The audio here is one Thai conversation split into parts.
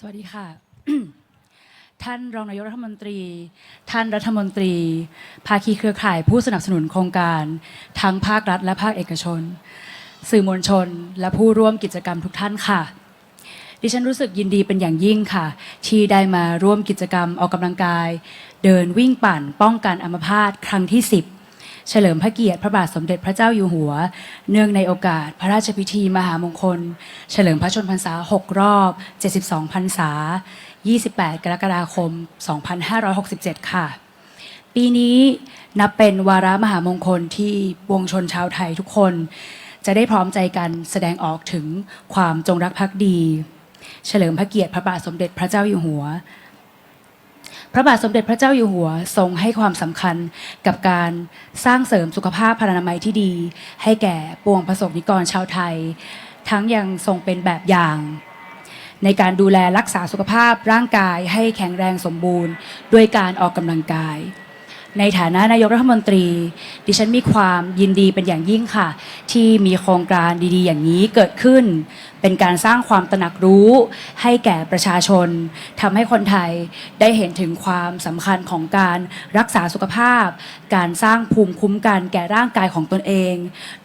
สวัสดีค่ะ ท่านรองนายกรัฐมนตรี ท่านรัฐมนตรี ภาคีเครือข่ายผู้สนับสนุนโครงการ ทั้งภาครัฐและภาคเอกชน สื่อมวลชน และผู้ร่วมกิจกรรมทุกท่านค่ะ ดิฉันรู้สึกยินดีเป็นอย่างยิ่งค่ะ ที่ได้มาร่วมกิจกรรมออกกำลังกาย เดินวิ่งปั่น ป้องกันอัมพาตครั้งที่ 10 เฉลิมพระเกียรติพระบาทสมเด็จพระเจ้าอยู่หัว เนื่องในโอกาสพระราชพิธีมหามงคล เฉลิมพระชนมพรรษา 6 รอบ 72 พรรษา 28 กรกฎาคม 2567 ค่ะ ปีนี้นับเป็นวาระมหามงคลที่ปวงชนชาวไทยทุกคน จะได้พร้อมใจกันแสดงออกถึงความจงรักภักดี เฉลิมพระเกียรติพระบาทสมเด็จพระเจ้าอยู่หัว พระบาทสมเด็จพระเจ้าอยู่หัวทรงให้ความสำคัญกับการสร้างเสริมสุขภาพพลานามัยที่ดี ให้แก่ปวงประสบนิกรชาวไทย ทั้งยังทรงเป็นแบบอย่าง ในการดูแลรักษาสุขภาพร่างกายให้แข็งแรงสมบูรณ์ ด้วยการออกกำลังกาย ในฐานะนายกรัฐมนตรี ดิฉันมีความยินดีเป็นอย่างยิ่งค่ะ ที่มีโครงการดีๆ อย่างนี้เกิดขึ้น เป็นการสร้างความตระหนักรู้ให้แก่ประชาชนทำให้คนไทยได้เห็นถึงความสำคัญของการรักษาสุขภาพ การสร้างภูมิคุ้มกันแก่ร่างกายของตนเอง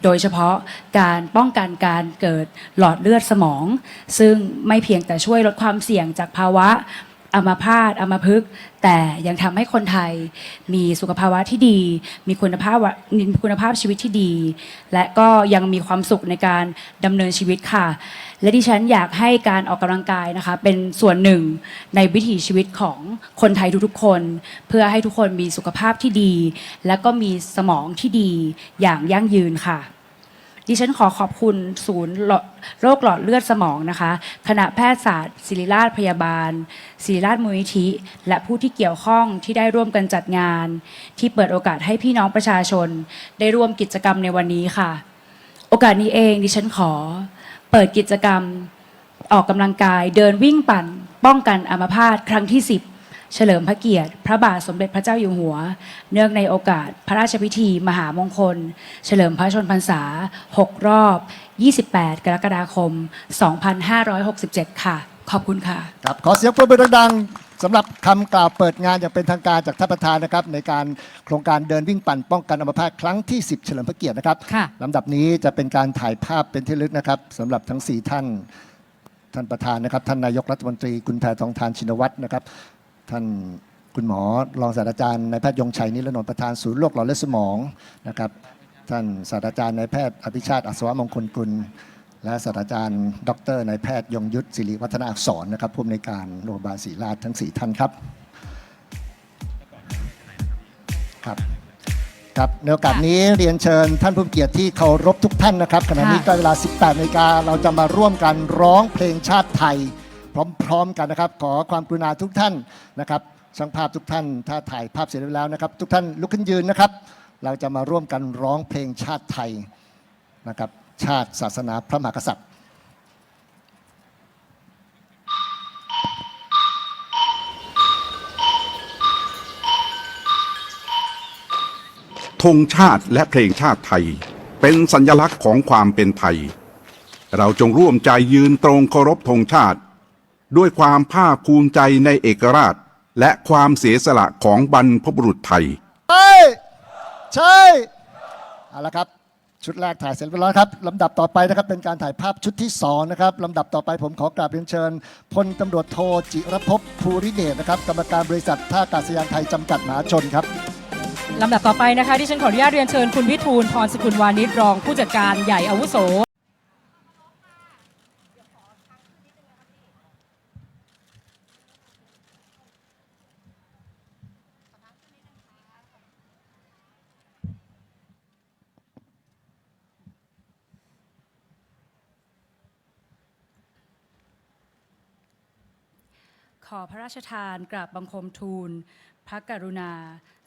โดยเฉพาะการป้องกันการเกิดหลอดเลือดสมอง ซึ่งไม่เพียงแต่ช่วยลดความเสี่ยงจากภาวะ อัมพาตอัมพฤกษ์แต่ยังทำให้คนไทยมีสุขภาวะที่ดี มีคุณภาพวะมีคุณภาพชีวิตที่ดี และก็ยังมีความสุขในการดำเนินชีวิตค่ะ และดิฉันอยากให้การออกกำลังกายนะคะ เป็นส่วนหนึ่งในวิถีชีวิตของคนไทยทุกๆคน เพื่อให้ทุกคนมีสุขภาพที่ดี และก็มีสมองที่ดีอย่างยั่งยืนค่ะ ดิฉันขอขอบคุณศูนย์โรคหลอดเลือดสมองนะคะ คณะแพทยศาสตร์ศิริราชพยาบาลศิริราชมูลนิธิ และผู้ที่เกี่ยวข้องที่ได้ร่วมกันจัดงาน ที่เปิดโอกาสให้พี่น้องประชาชน ได้ร่วมกิจกรรมในวันนี้ค่ะ โอกาสนี้เองดิฉันขอ เปิดกิจกรรมออกกำลังกาย เดินวิ่งปั่น ป้องกันอัมพาตครั้งที่ 10 เฉลิมพระเกียรติ พระบาทสมเด็จพระเจ้าอยู่หัว เนื่องในโอกาสพระราชพิธี มหามงคล เฉลิมพระชนมพรรษา 6 รอบ 28 กรกฎาคม 2567 ค่ะ ขอบคุณค่ะ ครับขอเสียงปรบมือดังๆสำหรับคำกล่าวเปิดงานอย่างเป็นทางการจากท่านประธานนะครับ ในการโครงการเดินวิ่งปั่นป้องกันอัมพาตครั้งที่ 10 เฉลิมพระเกียรตินะครับค่ะ ลำดับนี้จะเป็นการถ่ายภาพเป็นที่ระลึกนะครับสำหรับทั้ง 4 ท่าน ท่านประธานนะครับ ท่านนายกรัฐมนตรีคุณแพทองทานชินวัตรนะครับ ท่านคุณหมอรองศาสตราจารย์นายแพทย์ยงชัยนิรนนท์ประธานศูนย์โรคหลอดเลือดสมองนะครับท่านศาสตราจารย์นายแพทย์อภิชาติอัศวมงคลกุล และศาสตราจารย์ ดรนายแพทย์ยงยุทธศิริวัฒนาอักษรนะครับผู้อำนวยการโรงพยาบาลศรีราชทั้ง 4 ท่านครับครับครับในโอกาสนี้เรียนเชิญท่านผู้เกียรติที่เคารพทุกท่านนะครับขณะนี้ก็เวลา 18นาฬิกาเราจะมาร่วมกันร้องเพลงชาติไทย พร้อมๆกันนะครับ ขอความกรุณาทุกท่านนะครับช่างภาพทุกท่าน ถ้าถ่ายภาพเสร็จแล้วนะครับ ทุกท่านลุกขึ้นยืนนะครับ เราจะมาร่วมกันร้องเพลงชาติไทยนะครับ ชาติศาสนาพระมหากษัตริย์ธงชาติและเพลงชาติไทย เป็นสัญลักษณ์ของความเป็นไทย เราจงร่วมใจยืนตรงเคารพธงชาติ ด้วยความภาคภูมิใจในเอกราช และความเสียสละของบรรพบุรุษไทย ใช่ใช่เอาละครับ ชุดแรกถ่ายเสร็จเรียบร้อยครับลำดับต่อไปนะครับเป็นการถ่ายภาพชุดที่สองนะครับลำดับต่อไปผมขอกราบเรียนเชิญพลตำรวจโทจิรภพภูริเดชนะครับกรรมการบริษัทท่าอากาศยานไทยจำกัดมหาชนครับ ลำดับต่อไปนะคะที่ฉันขออนุญาตเรียนเชิญคุณวิทูลพรสกุลวานิชรองผู้จัดการใหญ่อาวุโส ขอพระราชทานกราบบังคมทูล พระกรุณา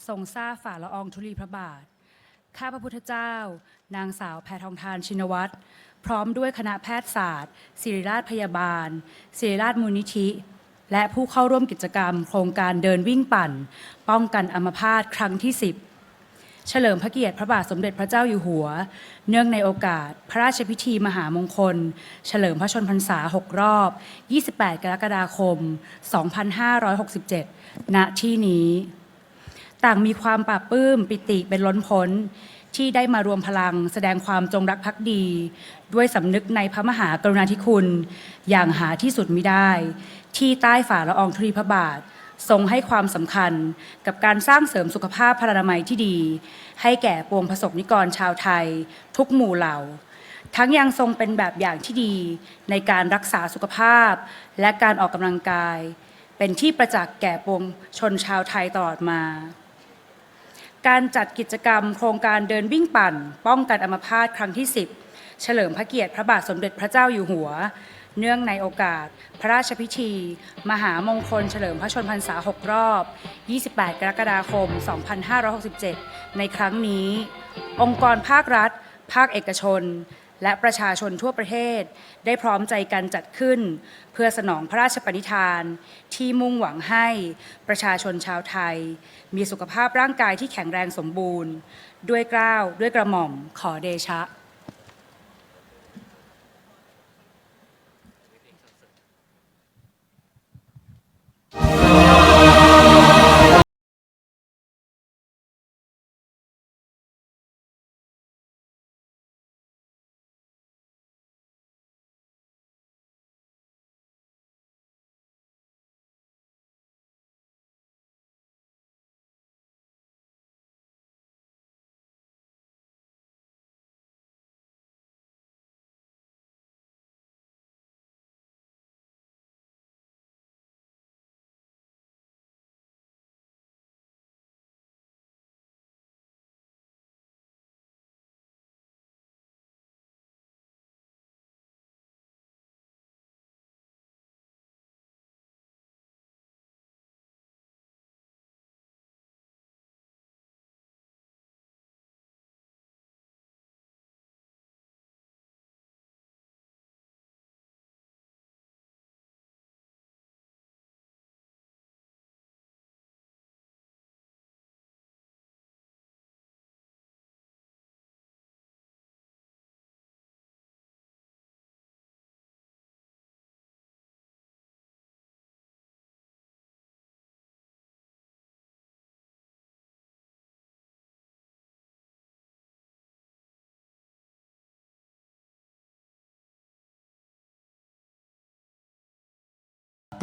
ทรงทราบฝ่าละอองธุลีพระบาท ข้าพระพุทธเจ้า นางสาวแพทองทานชินวัตร พร้อมด้วยคณะแพทยศาสตร์ศิริราชพยาบาลศิริราชมูลนิธิ และผู้เข้าร่วมกิจกรรม โครงการเดินวิ่งปั่น ป้องกันอัมพาตครั้งที่ 10 เฉลิมพระเกียรติพระบาทสมเด็จพระเจ้าอยู่หัว เนื่องในโอกาส พระราชพิธีมหามงคล เฉลิมพระชนพรรษา 6 รอบ 28 กรกฎาคม 2567 ณ ที่นี้ ต่างมีความปราบปลื้มปิติเป็นล้นพ้นที่ได้มารวมพลังแสดงความจงรักภักดี ด้วยสำนึกในพระมหากรุณาธิคุณ อย่างหาที่สุดมิได้ ที่ใต้ฝ่าละอองธุลีพระบาท ทรงให้ความสำคัญกับการสร้างเสริมสุขภาพพลานามัยที่ดี ให้แก่ปวงประสบนิกรชาวไทย ทุกหมู่เหล่า ทั้งยังทรงเป็นแบบอย่างที่ดีในการรักษาสุขภาพ และการออกกำลังกาย เป็นที่ประจักษ์แก่ปวงชนชาวไทยตลอดมา การจัดกิจกรรมโครงการเดินวิ่งปั่น ป้องกันอัมพาตครั้งที่ 10 เฉลิมพระเกียรติพระบาทสมเด็จพระเจ้าอยู่หัว เนื่องในโอกาส พระราชพิธี มหามงคลเฉลิมพระชนมพรรษา 6 รอบ 28 กรกฎาคม 2567 ในครั้งนี้ องค์กรภาครัฐ ภาคเอกชน และประชาชนทั่วประเทศ ได้พร้อมใจกันจัดขึ้น เพื่อสนองพระราชปณิธาน ที่มุ่งหวังให้ประชาชนชาวไทย มีสุขภาพร่างกายที่แข็งแรงสมบูรณ์ ด้วยกล้าวด้วยกระหม่อมขอเดชะ Bye.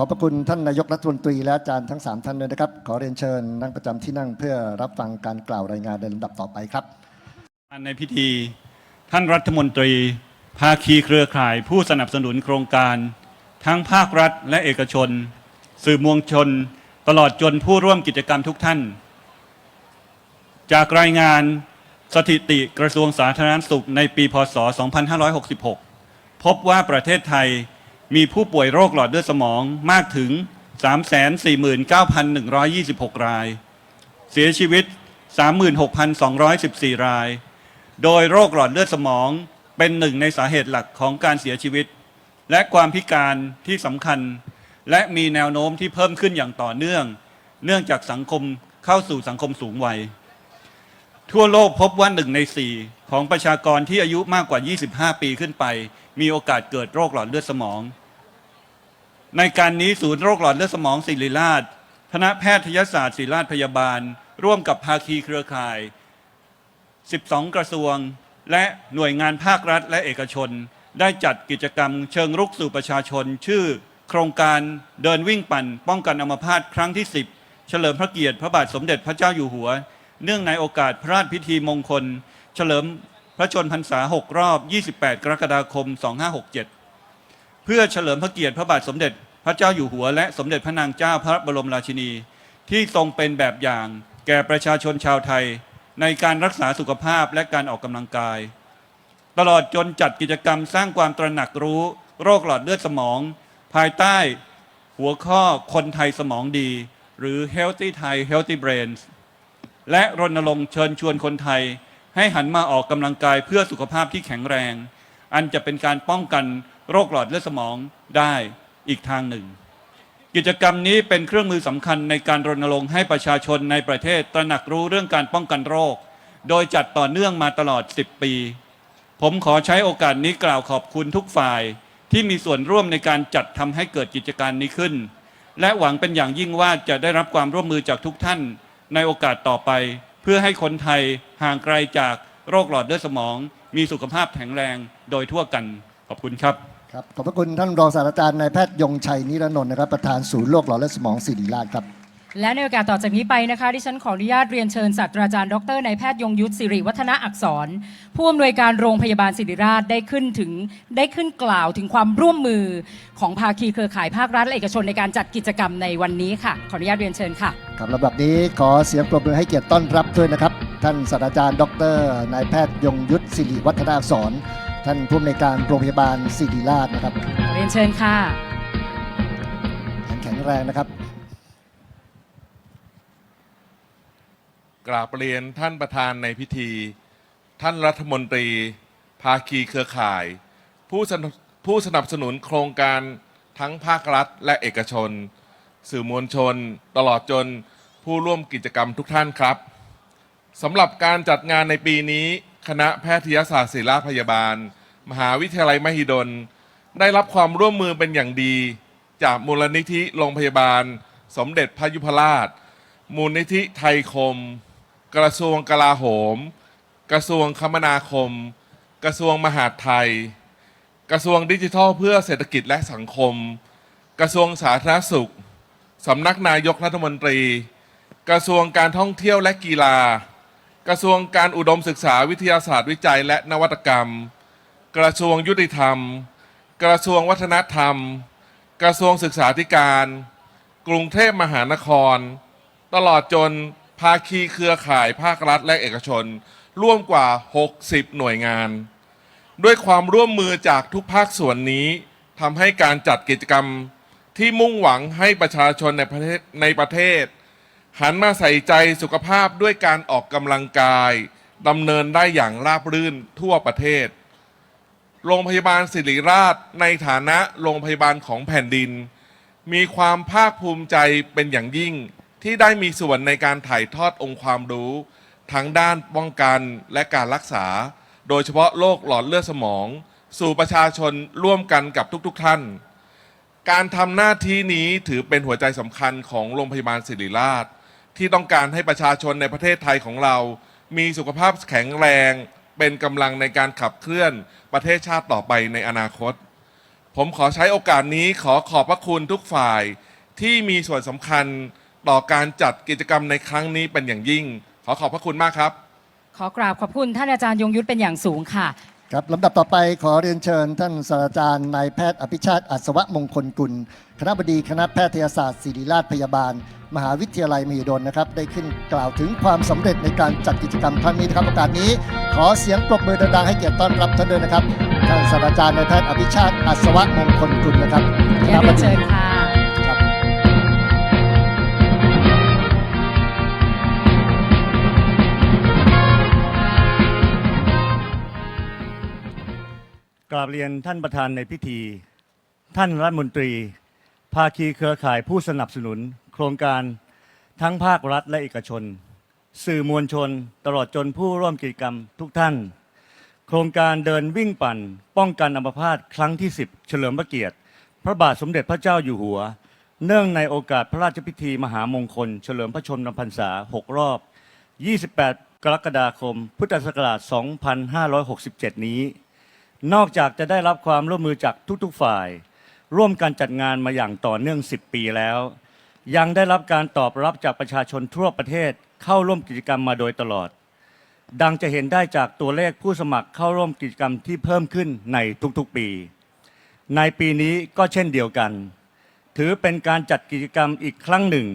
ขอบพระคุณท่านนายกรัฐมนตรีและอาจารย์ทั้ง 3 ท่านด้วยนะครับ ขอเรียนเชิญนั่งประจำที่นั่งเพื่อรับฟังการกล่าวรายงานในลำดับต่อไปครับในพิธีท่านรัฐมนตรี ภาคีเครือข่าย ผู้สนับสนุนโครงการ ทั้งภาครัฐและเอกชน สื่อมวลชน ตลอดจนผู้ร่วมกิจกรรมทุกท่าน จากรายงานสถิติกระทรวงสาธารณสุขในปีพศ 2566 พบว่าประเทศไทย มีผู้ป่วยโรคหลอดเลือดสมองมากถึง 349,126 ราย เสียชีวิต 36,214 ราย โดยโรคหลอดเลือดสมองเป็นหนึ่งในสาเหตุหลักของการเสียชีวิต และความพิการที่สำคัญ และมีแนวโน้มที่เพิ่มขึ้นอย่างต่อเนื่อง เนื่องจากสังคมเข้าสู่สังคมสูงวัย ทั่วโลกพบว่าหนึ่งในสี่ของประชากรที่อายุมากกว่า 25 ปีขึ้นไป มีโอกาสเกิดโรคหลอดเลือดสมอง ในการนี้ศูนย์โรคหลอดเลือดสมองศิริราชคณะแพทยศาสตร์ศิริราชพยาบาล ร่วมกับภาคีเครือข่าย 12 กระทรวง และหน่วยงานภาครัฐและเอกชน ได้จัดกิจกรรมเชิงรุกสู่ประชาชน ชื่อ โครงการเดินวิ่งปั่น ป้องกันอัมพาตครั้งที่ 10 เฉลิมพระเกียรติพระบาทสมเด็จพระเจ้าอยู่หัว เนื่องในโอกาสพระราชพิธีมงคล เฉลิมพระชนพรรษา 6 รอบ 28 กรกฎาคม 2567 เพื่อเฉลิมพระเกียรติพระบาทสมเด็จ พระเจ้าอยู่หัวและสมเด็จพระนางเจ้าพระบรมราชินี ที่ทรงเป็นแบบอย่างแก่ประชาชนชาวไทย ในการรักษาสุขภาพและการออกกำลังกาย ตลอดจนจัดกิจกรรมสร้างความตระหนักรู้โรคหลอดเลือดสมอง ภายใต้หัวข้อคนไทยสมองดี หรือ Healthy Thai Healthy Brains และรณรงค์เชิญชวนคนไทย ให้หันมาออกกำลังกายเพื่อสุขภาพที่แข็งแรง อันจะเป็นการป้องกัน โรคหลอดเลือดสมองได้อีกทางหนึ่ง กิจกรรมนี้เป็นเครื่องมือสำคัญในการรณรงค์ให้ประชาชนในประเทศตระหนักรู้เรื่องการป้องกันโรค โดยจัดต่อเนื่องมาตลอด 10 ปี ผมขอใช้โอกาสนี้กล่าวขอบคุณทุกฝ่ายที่มีส่วนร่วมในการจัดทำให้เกิดกิจการนี้ขึ้น และหวังเป็นอย่างยิ่งว่าจะได้รับความร่วมมือจากทุกท่านในโอกาสต่อไป เพื่อให้คนไทยห่างไกลจากโรคหลอดเลือดสมอง มีสุขภาพแข็งแรงโดยทั่วกัน ขอบคุณครับ ครับขอบพระคุณท่านรองศาสตราจารย์นายแพทย์ยงชัยนิรนนท์นะครับประธานศูนย์โรคหลอดเลือดสมองศิริราชครับ และในโอกาสต่อจากนี้ไปนะคะดิฉันขออนุญาตเรียนเชิญศาสตราจารย์ดรนายแพทย์ยงยุทธสิริวัฒนาอักษร ผู้อำนวยการโรงพยาบาลศิริราชได้ขึ้นถึงได้ขึ้นกล่าวถึงความร่วมมือของภาคีเครือข่ายภาครัฐและเอกชนในการจัดกิจกรรมในวันนี้ค่ะ ขออนุญาตเรียนเชิญค่ะ ครับลำดับนี้ขอเสียงปรบมือให้เกียรติต้อนรับด้วยนะครับ ท่านศาสตราจารย์ ดรนายแพทย์ยงยุทธศิริวัฒนาอักษร ท่านผู้อำนวยการโรงพยาบาลศิริราชนะครับเรียนเชิญค่ะ แข็งแรงนะครับ กราบเรียนท่านประธานในพิธี ท่านรัฐมนตรี ภาคีเครือข่าย ผู้สนับผู้สนับสนุนโครงการทั้งภาครัฐและเอกชน สื่อมวลชน ตลอดจนผู้ร่วมกิจกรรมทุกท่านครับสำหรับการจัดงานในปีนี้ คณะแพทยศาสตร์ศิริราชพยาบาล มหาวิทยาลัยมหิดล ได้รับความร่วมมือเป็นอย่างดี จากมูลนิธิโรงพยาบาล สมเด็จพระยุพราช มูลนิธิไทยคม กระทรวงกลาโหม กระทรวงคมนาคม กระทรวงมหาดไทย กระทรวงดิจิทัลเพื่อเศรษฐกิจและสังคม กระทรวงสาธารณสุขสำนักนายกรัฐมนตรี กระทรวงการท่องเที่ยวและกีฬา กระทรวงการอุดมศึกษาวิทยาศาสตร์วิจัยและนวัตกรรม กระทรวงยุติธรรม กระทรวงวัฒนธรรม กระทรวงศึกษาธิการ กรุงเทพมหานคร ตลอดจนภาคีเครือข่ายภาครัฐและเอกชน ร่วมกว่า 60 หน่วยงาน ด้วยความร่วมมือจากทุกภาคส่วนนี้ทำให้การจัดกิจกรรมที่มุ่งหวังให้ประชาชนในประเทศในประเทศ หันมาใส่ใจสุขภาพด้วยการออกกำลังกายดำเนินได้อย่างราบรื่นทั่วประเทศ โรงพยาบาลศิริราชในฐานะโรงพยาบาลของแผ่นดิน มีความภาคภูมิใจเป็นอย่างยิ่งที่ได้มีส่วนในการถ่ายทอดองค์ความรู้ ทั้งด้านป้องกันและการรักษา โดยเฉพาะโรคหลอดเลือดสมอง สู่ประชาชนร่วมกันกับทุกๆท่าน การทำหน้าที่นี้ถือเป็นหัวใจสำคัญของโรงพยาบาลศิริราช ที่ต้องการให้ประชาชนในประเทศไทยของเรา มีสุขภาพแข็งแรง เป็นกำลังในการขับเคลื่อนประเทศชาติต่อไปในอนาคต ผมขอใช้โอกาสนี้ขอขอบพระคุณทุกฝ่ายที่มีส่วนสำคัญต่อการจัดกิจกรรมในครั้งนี้เป็นอย่างยิ่ง ขอขอบพระคุณมากครับ ขอกราบขอบคุณท่านอาจารย์ยงยุทธเป็นอย่างสูงค่ะ ครับลำดับต่อไปขอเรียนเชิญท่านศาสตราจารย์นายแพทย์อภิชาติอัศวมงคลกุล คณะบดีคณะแพทยศาสตร์ศิริราชพยาบาล มหาวิทยาลัยมหิดลนะครับ ได้ขึ้นกล่าวถึงความสำเร็จในการจัดกิจกรรมครั้งนี้นะครับโอกาสนี้ ขอเสียงปรบมือดังๆให้เกียรติต้อนรับท่านด้วยนะครับท่านศาสตราจารย์นายแพทย์อภิชาติอัศวมงคลกุลนะครับคเรียณะนบดีเชิญค่ะ กราบเรียนท่านประธานในพิธี ท่านรัฐมนตรี ภาคีเครือข่ายผู้สนับสนุน โครงการทั้งภาครัฐและเอกชน สื่อมวลชน ตลอดจนผู้ร่วมกิจกรรมทุกท่าน โครงการเดินวิ่งปั่น ป้องกันอัมพาตครั้งที่ 10 เฉลิมพระเกียรติ พระบาทสมเด็จพระเจ้าอยู่หัว เนื่องในโอกาสพระราชพิธีมหามงคล เฉลิมพระชนมพรรษา 6 รอบ 28 กรกฎาคม พุทธศักราช 2567 นี้ นอกจากจะได้รับความร่วมมือจากทุกๆฝ่าย ร่วมกันจัดงานมาอย่างต่อเนื่อง 10 ปีแล้ว ยังได้รับการตอบรับจากประชาชนทั่วประเทศเข้าร่วมกิจกรรมมาโดยตลอด ดังจะเห็นได้จากตัวเลขผู้สมัครเข้าร่วมกิจกรรมที่เพิ่มขึ้นในทุกๆปี ในปีนี้ก็เช่นเดียวกัน ถือเป็นการจัดกิจกรรมอีกครั้งหนึ่ง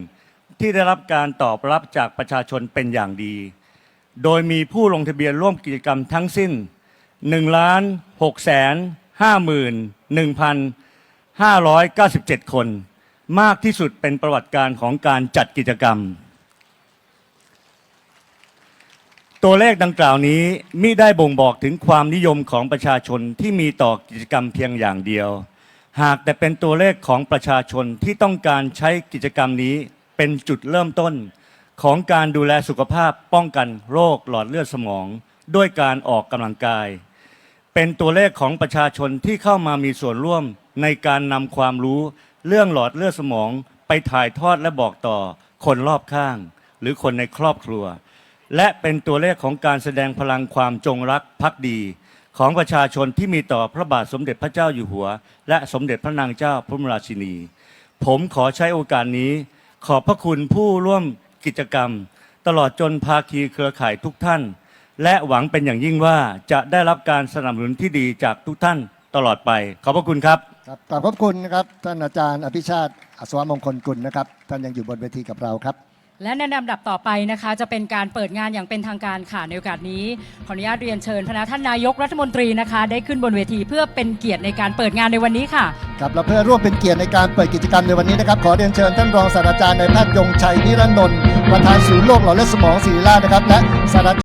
ที่ได้รับการตอบรับจากประชาชนเป็นอย่างดี โดยมีผู้ลงทะเบียนร่วมกิจกรรมทั้งสิ้น 1ล้าน6แสน51,597 คน มากที่สุดเป็นประวัติการของการจัดกิจกรรม ตัวเลขดังกล่าวนี้มิได้บ่งบอกถึงความนิยมของประชาชนที่มีต่อกิจกรรมเพียงอย่างเดียว หากแต่เป็นตัวเลขของประชาชนที่ต้องการใช้กิจกรรมนี้เป็นจุดเริ่มต้น ของการดูแลสุขภาพป้องกันโรคหลอดเลือดสมอง ด้วยการออกกำลังกาย เป็นตัวเลขของประชาชนที่เข้ามามีส่วนร่วมในการนำความรู้เรื่องหลอดเลือดสมอง ไปถ่ายทอดและบอกต่อคนรอบข้าง หรือคนในครอบครัว และเป็นตัวเลขของการแสดงพลังความจงรักภักดี ของประชาชนที่มีต่อพระบาทสมเด็จพระเจ้าอยู่หัว และสมเด็จพระนางเจ้าพระบรมราชินี ผมขอใช้โอกาสนี้ ขอบพระคุณผู้ร่วม กิจกรรม ตลอดจนภาคีเครือข่ายทุกท่าน และหวังเป็นอย่างยิ่งว่าจะได้รับการสนับสนุนที่ดีจากทุกท่านตลอดไป ขอบพระคุณครับ ครับขอบพระคุณนะครับท่านอาจารย์อภิชาติอัศวมงคลกุลนะครับ ท่านยังอยู่บนเวทีกับเราครับ และในลำดับต่อไปนะคะจะเป็นการเปิดงานอย่างเป็นทางการค่ะในโอกาสนี้ ขออนุญาตเรียนเชิญพระท่านนายกรัฐมนตรีนะคะ ได้ขึ้นบนเวทีเพื่อเป็นเกียรติในการเปิดงานในวันนี้ค่ะครับและเพื่อร่วมเป็นเกียรติในการเปิดกิจกรรมในวันนี้นะครับขอเรียนเชิญท่านรองศาสตราจารย์นายแพทย์ยงชัยนิรันดร์ประธานศูนย์โรคหลอดเลือดสมองศิริราชนะครับและศาสตรา